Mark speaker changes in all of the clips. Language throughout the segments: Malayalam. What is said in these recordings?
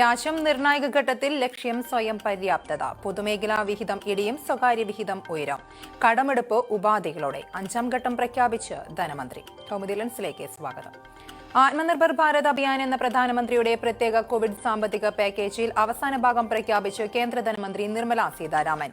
Speaker 1: രാജ്യം നിർണായക ഘട്ടത്തിൽ ലക്ഷ്യം സ്വയം പര്യാപ്തത. പൊതുമേഖലാ വിഹിതം ഇടിയും സ്വകാര്യ വിഹിതം ഉയരും. കടമെടുപ്പ് ഉപാധികളോടെ അഞ്ചാം ഘട്ടം പ്രഖ്യാപിച്ച് ധനമന്ത്രി. കൗമുദി ലെൻസിലേക്ക് സ്വാഗതം. ആത്മനിർഭർ ഭാരത് അഭിയാൻ എന്ന പ്രധാനമന്ത്രിയുടെ പ്രത്യേക കോവിഡ് സാമ്പത്തിക പാക്കേജിൽ അവസാന ഭാഗം പ്രഖ്യാപിച്ച് കേന്ദ്ര ധനമന്ത്രി നിർമ്മല സീതാരാമൻ.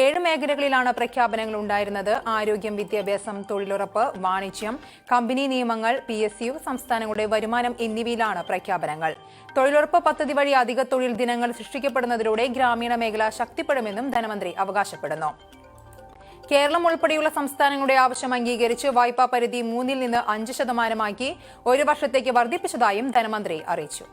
Speaker 1: ഏഴ് മേഖലകളിലാണ് പ്രഖ്യാപനങ്ങൾ ഉണ്ടായിരുന്നത്. ആരോഗ്യം വിദ്യാഭ്യാസം തൊഴിലുറപ്പ് വാണിജ്യം കമ്പനി നിയമങ്ങൾ പി എസ് യു സംസ്ഥാനങ്ങളുടെ വരുമാനം എന്നിവയിലാണ് പ്രഖ്യാപനങ്ങൾ. തൊഴിലുറപ്പ് പദ്ധതി വഴി അധിക തൊഴിൽ ദിനങ്ങൾ സൃഷ്ടിക്കപ്പെടുന്നതിലൂടെ ഗ്രാമീണ മേഖല ശക്തിപ്പെടുമെന്നും ധനമന്ത്രി അവകാശപ്പെടുന്നു. കേരളം ഉൾപ്പെടെയുള്ള സംസ്ഥാനങ്ങളുടെ ആവശ്യം അംഗീകരിച്ച് വായ്പാ പരിധി മൂന്നിൽ നിന്ന് അഞ്ച് ശതമാനമാക്കി ഒരു വർഷത്തേക്ക് വർദ്ധിപ്പിച്ചതായും ധനമന്ത്രി അറിയിച്ചു.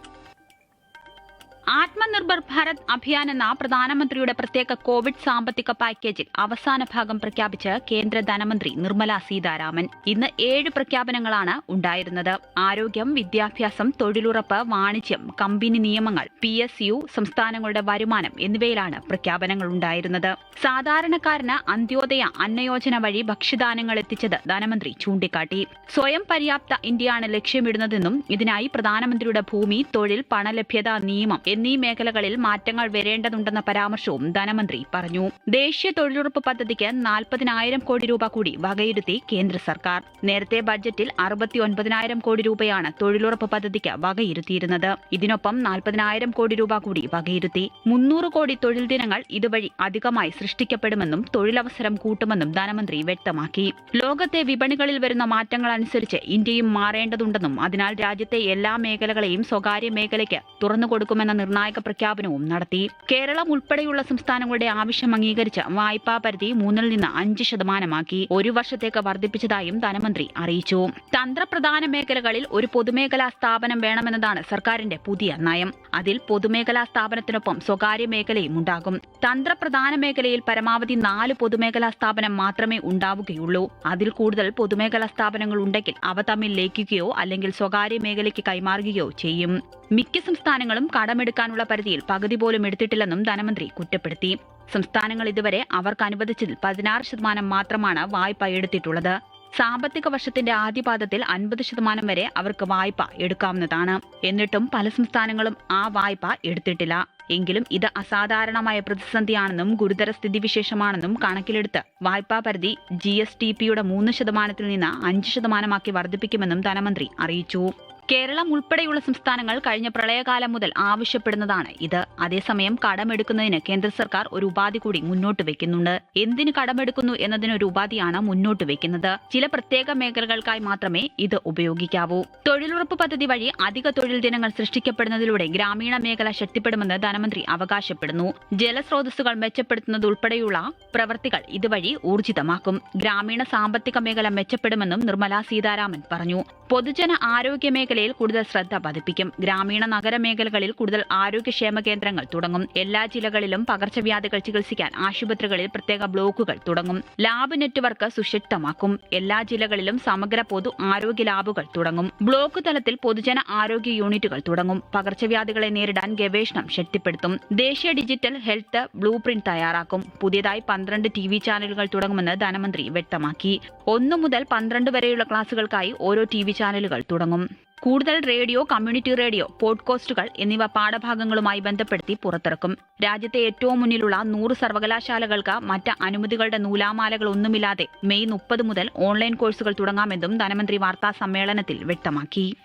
Speaker 2: ആത്മനിർഭർ ഭാരത് അഭിയാൻ എന്ന പ്രധാനമന്ത്രിയുടെ പ്രത്യേക കോവിഡ് സാമ്പത്തിക പാക്കേജിൽ അവസാന ഭാഗം പ്രഖ്യാപിച്ച് കേന്ദ്ര ധനമന്ത്രി നിർമ്മല സീതാരാമൻ. ഇന്ന് ഏഴ് പ്രഖ്യാപനങ്ങളാണ് ഉണ്ടായിരുന്നത്. ആരോഗ്യം വിദ്യാഭ്യാസം തൊഴിലുറപ്പ് വാണിജ്യം കമ്പനി നിയമങ്ങൾ പി എസ് യു സംസ്ഥാനങ്ങളുടെ വരുമാനം എന്നിവയിലാണ് പ്രഖ്യാപനങ്ങൾ ഉണ്ടായിരുന്നത്. സാധാരണക്കാരന് അന്ത്യോദയ അന്നയോജന വഴി ഭക്ഷ്യധാന്യങ്ങൾ എത്തിച്ചത് ധനമന്ത്രി ചൂണ്ടിക്കാട്ടി. സ്വയം പര്യാപ്ത ഇന്ത്യയാണ് ലക്ഷ്യമിടുന്നതെന്നും ഇതിനായി പ്രധാനമന്ത്രിയുടെ ഭൂമി തൊഴിൽ പണലഭ്യത നിയമം എന്നീ മേഖലകളിൽ മാറ്റങ്ങൾ വരേണ്ടതുണ്ടെന്ന പരാമർശവും ധനമന്ത്രി പറഞ്ഞു. ദേശീയ തൊഴിലുറപ്പ് പദ്ധതിക്ക് നാൽപ്പതിനായിരം കോടി രൂപ കൂടി വകയിരുത്തി കേന്ദ്ര സർക്കാർ. നേരത്തെ ബഡ്ജറ്റിൽ അറുപത്തിയൊൻപതിനായിരം കോടി രൂപയാണ് തൊഴിലുറപ്പ് പദ്ധതിക്ക് വകയിരുത്തിയിരുന്നത്. ഇതിനൊപ്പം നാൽപ്പതിനായിരം കോടി രൂപ കൂടി വകയിരുത്തി. മുന്നൂറ് കോടി തൊഴിൽ ദിനങ്ങൾ ഇതുവഴി അധികമായി സൃഷ്ടിക്കപ്പെടുമെന്നും തൊഴിലവസരം കൂട്ടുമെന്നും ധനമന്ത്രി വ്യക്തമാക്കി. ലോകത്തെ വിപണികളിൽ വരുന്ന മാറ്റങ്ങൾ അനുസരിച്ച് ഇന്ത്യയും മാറേണ്ടതുണ്ടെന്നും അതിനാൽ രാജ്യത്തെ എല്ലാ മേഖലകളെയും സ്വകാര്യ മേഖലയ്ക്ക് തുറന്നുകൊടുക്കുമെന്ന നിർണായക പ്രഖ്യാപനവും നടത്തി. കേരളം ഉൾപ്പെടെയുള്ള സംസ്ഥാനങ്ങളുടെ ആവശ്യം അംഗീകരിച്ച് വായ്പാ പരിധി മൂന്നിൽ നിന്ന് അഞ്ച് ശതമാനമാക്കി ഒരു വർഷത്തേക്ക് വർദ്ധിപ്പിച്ചതായും ധനമന്ത്രി അറിയിച്ചു. തന്ത്രപ്രധാന മേഖലകളിൽ ഒരു പൊതുമേഖലാ സ്ഥാപനം വേണമെന്നതാണ് സർക്കാരിന്റെ പുതിയ നയം. അതിൽ പൊതുമേഖലാ സ്ഥാപനത്തിനൊപ്പം സ്വകാര്യ മേഖലയും ഉണ്ടാകും. തന്ത്രപ്രധാന മേഖലയിൽ പരമാവധി നാല് പൊതുമേഖലാ സ്ഥാപനം മാത്രമേ ഉണ്ടാവുകയുള്ളൂ. അതിൽ കൂടുതൽ പൊതുമേഖലാ സ്ഥാപനങ്ങൾ ഉണ്ടെങ്കിൽ അവ തമ്മിൽ ലയിക്കുകയോ അല്ലെങ്കിൽ സ്വകാര്യ മേഖലയ്ക്ക് കൈമാറുകയോ ചെയ്യും. മിക്ക സംസ്ഥാനങ്ങളും കടമെടുക്കാനുള്ള പരിധിയിൽ പകുതി പോലും എടുത്തിട്ടില്ലെന്നും ധനമന്ത്രി കുറ്റപ്പെടുത്തി. സംസ്ഥാനങ്ങൾ ഇതുവരെ അവർക്ക് അനുവദിച്ചതിൽ പതിനാറ് ശതമാനം മാത്രമാണ് വായ്പ എടുത്തിട്ടുള്ളത്. സാമ്പത്തിക വർഷത്തിന്റെ ആദ്യപാദത്തിൽ അൻപത് ശതമാനം വരെ അവർക്ക് വായ്പ എടുക്കാവുന്നതാണ്. എന്നിട്ടും പല സംസ്ഥാനങ്ങളും ആ വായ്പ എടുത്തിട്ടില്ല. എങ്കിലും ഇത് അസാധാരണമായ പ്രതിസന്ധിയാണെന്നും ഗുരുതര സ്ഥിതിവിശേഷമാണെന്നും കണക്കിലെടുത്ത് വായ്പാ പരിധി ജി എസ് ടി പിയുടെ മൂന്ന് ശതമാനത്തിൽ നിന്ന് അഞ്ച് ശതമാനമാക്കി വർദ്ധിപ്പിക്കുമെന്നും ധനമന്ത്രി അറിയിച്ചു. കേരളം ഉൾപ്പെടെയുള്ള സംസ്ഥാനങ്ങൾ കഴിഞ്ഞ പ്രളയകാലം മുതൽ ആവശ്യപ്പെടുന്നതാണ്. ഇത് അതേസമയം കടമെടുക്കുന്നതിന് കേന്ദ്ര സർക്കാർ ഒരു ഉപാധി കൂടി മുന്നോട്ട് വെക്കുന്നുണ്ട്. എന്തിന് കടമെടുക്കുന്നു എന്നതിനൊരു ഉപാധിയാണ് മുന്നോട്ട് വെക്കുന്നത്. ചില പ്രത്യേക മേഖലകൾക്കായി മാത്രമേ ഇത് ഉപയോഗിക്കാവൂ. തൊഴിലുറപ്പ് പദ്ധതി വഴി അധിക തൊഴിൽ ദിനങ്ങൾ സൃഷ്ടിക്കപ്പെടുന്നതിലൂടെ ഗ്രാമീണ മേഖല ശക്തിപ്പെടുമെന്ന് ധനമന്ത്രി അവകാശപ്പെടുന്നു. ജലസ്രോതസ്സുകൾ മെച്ചപ്പെടുത്തുന്നത് ഉൾപ്പെടെയുള്ള പ്രവർത്തികൾ ഇതുവഴി ഊർജിതമാക്കും. ഗ്രാമീണ സാമ്പത്തിക മേഖല മെച്ചപ്പെടുമെന്നും നിർമ്മലാ സീതാരാമൻ പറഞ്ഞു. പൊതുജന ആരോഗ്യ മേഖലയിൽ കൂടുതൽ ശ്രദ്ധ പതിപ്പിക്കും. ഗ്രാമീണ നഗര മേഖലകളിൽ കൂടുതൽ ആരോഗ്യക്ഷേമ കേന്ദ്രങ്ങൾ തുടങ്ങും. എല്ലാ ജില്ലകളിലും പകർച്ചവ്യാധികൾ ചികിത്സിക്കാൻ ആശുപത്രികളിൽ പ്രത്യേക ബ്ലോക്കുകൾ തുടങ്ങും. ലാബ് നെറ്റ്വർക്ക് സുശക്തമാക്കും. എല്ലാ ജില്ലകളിലും സമഗ്ര പൊതു ആരോഗ്യ ലാബുകൾ തുടങ്ങും. ബ്ലോക്ക് തലത്തിൽ പൊതുജന ആരോഗ്യ യൂണിറ്റുകൾ തുടങ്ങും. പകർച്ചവ്യാധികളെ നേരിടാൻ ഗവേഷണം ശക്തിപ്പെടുത്തും. ദേശീയ ഡിജിറ്റൽ ഹെൽത്ത് ബ്ലൂ പ്രിന്റ് തയ്യാറാക്കും. പുതിയതായി പന്ത്രണ്ട് ടി വി ചാനലുകൾ തുടങ്ങുമെന്ന് ധനമന്ത്രി വ്യക്തമാക്കി. ഒന്നു മുതൽ പന്ത്രണ്ട് വരെയുള്ള ക്ലാസുകൾക്കായി ഓരോ ടി വി ചാനലുകൾ തുടങ്ങും. കൂടുതൽ റേഡിയോ കമ്മ്യൂണിറ്റി റേഡിയോ പോഡ്കാസ്റ്റുകൾ എന്നിവ പാഠഭാഗങ്ങളുമായി ബന്ധപ്പെടുത്തി പുറത്തിറക്കും. രാജ്യത്തെ ഏറ്റവും മുന്നിലുള്ള നൂറ് സർവകലാശാലകൾക്ക് മറ്റ് അനുമതികളുടെ നൂലാമാലകൾ ഒന്നുമില്ലാതെ മെയ് മുപ്പത് മുതൽ ഓൺലൈൻ കോഴ്സുകൾ തുടങ്ങാമെന്നും ധനമന്ത്രി വാർത്താ സമ്മേളനത്തിൽ വ്യക്തമാക്കി.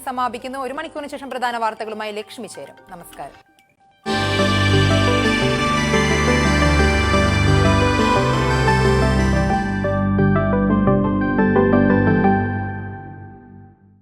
Speaker 1: സമാപിക്കുന്നു. ഒരു മണിക്കൂറിന് ശേഷം പ്രധാന വാർത്തകളുമായി ലക്ഷ്മി ചേരും. നമസ്കാരം.